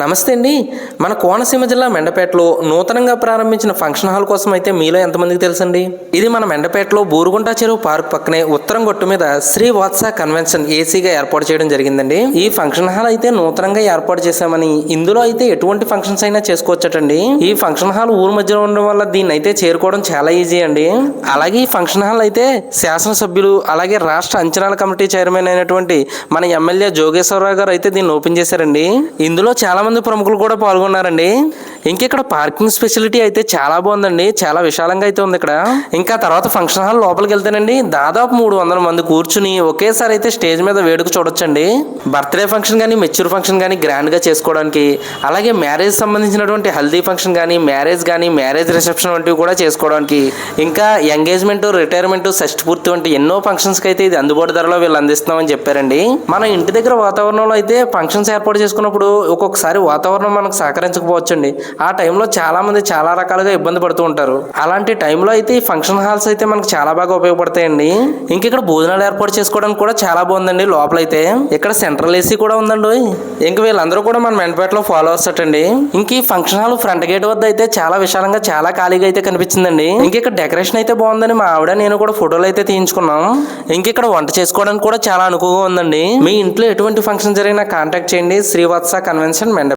నమస్తే అండి. మన కోనసీమ జిల్లా మెండపేటలో నూతనంగా ప్రారంభించిన ఫంక్షన్ హాల్ కోసం అయితే మీలో ఎంతమందికి తెలుసండి? ఇది మన మెండపేటలో బూరుగుంట చెరువు పార్క్ పక్కనే ఉత్తరం గొట్టు మీద శ్రీ వాత్స కన్వెన్షన్ ఏసీగా ఏర్పాటు చేయడం జరిగిందండి. ఈ ఫంక్షన్ హాల్ అయితే నూతనంగా ఏర్పాటు చేశామని ఇందులో అయితే ఎటువంటి ఫంక్షన్స్ అయినా చేసుకోవచ్చటండి. ఈ ఫంక్షన్ హాల్ ఊరు మధ్యలో ఉండడం వల్ల దీన్ని అయితే చేరుకోవడం చాలా ఈజీ అండి. అలాగే ఈ ఫంక్షన్ హాల్ అయితే శాసనసభ్యులు అలాగే రాష్ట్ర అంచనాల కమిటీ చైర్మన్ అయినటువంటి మన ఎమ్మెల్యే జోగేశ్వరరావు గారు అయితే దీన్ని ఓపెన్ చేశారండి. ఇందులో చాలా మంది ప్రముఖులు కూడా పాల్గొన్నారండి. ఇంక ఇక్కడ పార్కింగ్ ఫెసిలిటీ అయితే చాలా బాగుందండి. చాలా విశాలంగా అయితే ఉంది ఇక్కడ. ఇంకా తర్వాత ఫంక్షన్ హాల్ లోపలికి వెళ్తేనండి దాదాపు మూడు వందల మంది కూర్చుని ఒకేసారి అయితే స్టేజ్ మీద వేడుక చూడొచ్చండి. బర్త్డే ఫంక్షన్ కానీ మెచ్యూర్ ఫంక్షన్ కానీ గ్రాండ్గా చేసుకోవడానికి అలాగే మ్యారేజ్ సంబంధించినటువంటి హల్దీ ఫంక్షన్ కానీ మ్యారేజ్ కానీ మ్యారేజ్ రిసెప్షన్ వంటివి కూడా చేసుకోవడానికి ఇంకా ఎంగేజ్మెంట్ రిటైర్మెంట్ షష్టి పూర్తి వంటి ఎన్నో ఫంక్షన్స్ అయితే ఇది అందుబాటు ధరలో వీళ్ళు అందిస్తున్నామని చెప్పారండి. మన ఇంటి దగ్గర వాతావరణంలో అయితే ఫంక్షన్స్ ఏర్పాటు చేసుకున్నప్పుడు ఒక్కొక్కసారి వాతావరణం మనకు సహకరించకపోవచ్చండి. ఆ టైంలో చాలా మంది చాలా రకాలుగా ఇబ్బంది పడుతూ ఉంటారు. అలాంటి టైంలో అయితే ఈ ఫంక్షన్ హాల్స్ అయితే మనకు చాలా బాగా ఉపయోగపడతాయండి. ఇంక ఇక్కడ భోజనాలు ఏర్పాటు చేసుకోవడానికి కూడా చాలా బాగుందండి లోపలైతే. ఇక్కడ సెంట్రల్ ఏసీ కూడా ఉందండి ఇంక వీళ్ళందరూ కూడా మన మెండపేటలో ఫాలోవర్స్ అటండి ఇంక ఈ ఫంక్షన్ హాల్ ఫ్రంట్ గేట్ వద్ద అయితే చాలా విశాలంగా చాలా ఖాళీగా అయితే కనిపించిందండి. ఇంక ఇక్కడ డెకరేషన్ అయితే బాగుందని మా ఆవిడ నేను కూడా ఫోటోలు అయితే తీయించుకున్నాం. ఇంక ఇక్కడ వంట చేసుకోవడానికి కూడా చాలా అనుకువగా ఉందండి. మీ ఇంట్లో ఎటువంటి ఫంక్షన్ జరిగినా కాంటాక్ట్ చేయండి. శ్రీవత్స కన్వెన్షన్ మెండ